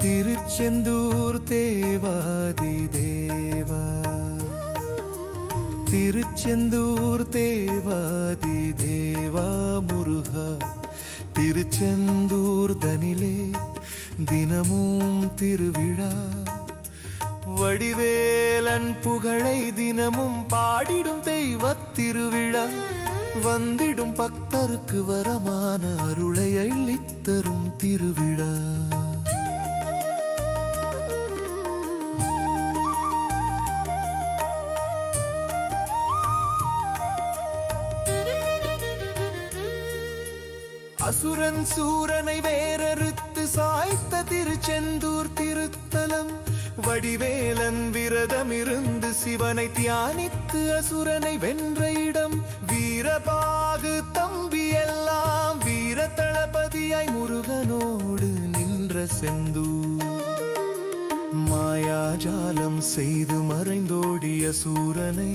திருச்செந்தூர் தேவாதி தேவா. திருச்செந்தூர் தேவாதி தேவா முருகா. திருச்செந்தூர் தனிலே தினமும் திருவிழா. வடிவேலன் புகழை தினமும் பாடிடும் தெய்வத் திருவிழா. வந்திடும் பக்தருக்கு வரமான அசுரன் சூரனை வேறறுத்து சாய்த்த திருச்செந்தூர் திருத்தலம். வடிவேலன் விரதமிருந்து சிவனை தியானித்து அசுரனை வென்ற இடம். வீரபாகு தம்பி எல்லாம் வீர தளபதியாய் முருகனோடு நின்ற செந்தூர். மாயாஜாலம் செய்து மறைந்தோடிய சூரனை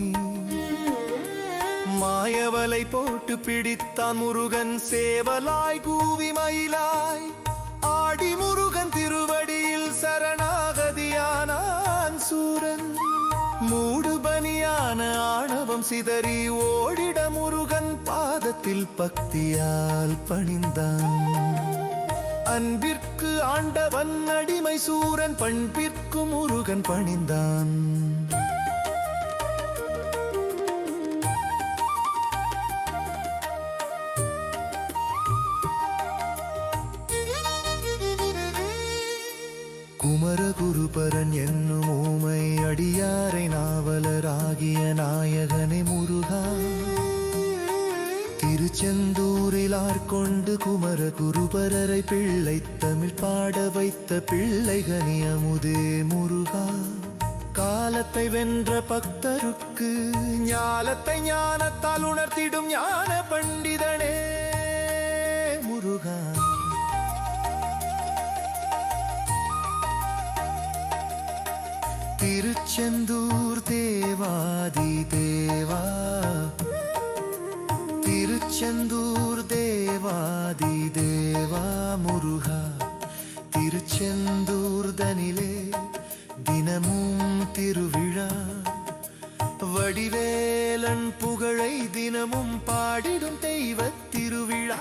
மாயவலை போட்டு பிடித்தான் முருகன் சேவலாய் கூவி மயிலாய். ஆடி முருகன் திருவடியில் சரணாகதியானான் சூரன். மூடுபனியான ஆணவம் சிதறி ஓடிட முருகன் பாதத்தில் பக்தியால் பணிந்தான். அன்பிற்கு ஆண்டவன் அடிமை சூரன் பண்பிற்கு முருகன் பணிந்தான். குமரகுருபரன் என்னும் ஊமை அடியாரை நாவலராகிய நாயகனை முருகா. திருச்செந்தூரில் ஆர்கொண்டு குமரகுருபரரை பிள்ளை தமிழ் பாட வைத்த பிள்ளைகனி அமுதே முருகா. காலத்தை வென்ற பக்தருக்கு ஞாலத்தை ஞானத்தால் உணர்த்திடும் ஞான பண்டிதனே. திருச்செந்தூர் தேவாதி தேவா. திருச்செந்தூர் தேவாதி தேவா முருகா. திருச்செந்தூர் தனிலே தினமும் திருவிழா. வடிவேலன் புகழை தினமும் பாடிடும் தெய்வ திருவிழா.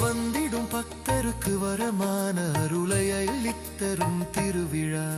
வந்திடும் பக்தருக்கு வரமான அருளை அள்ளித்தரும் திருவிழா.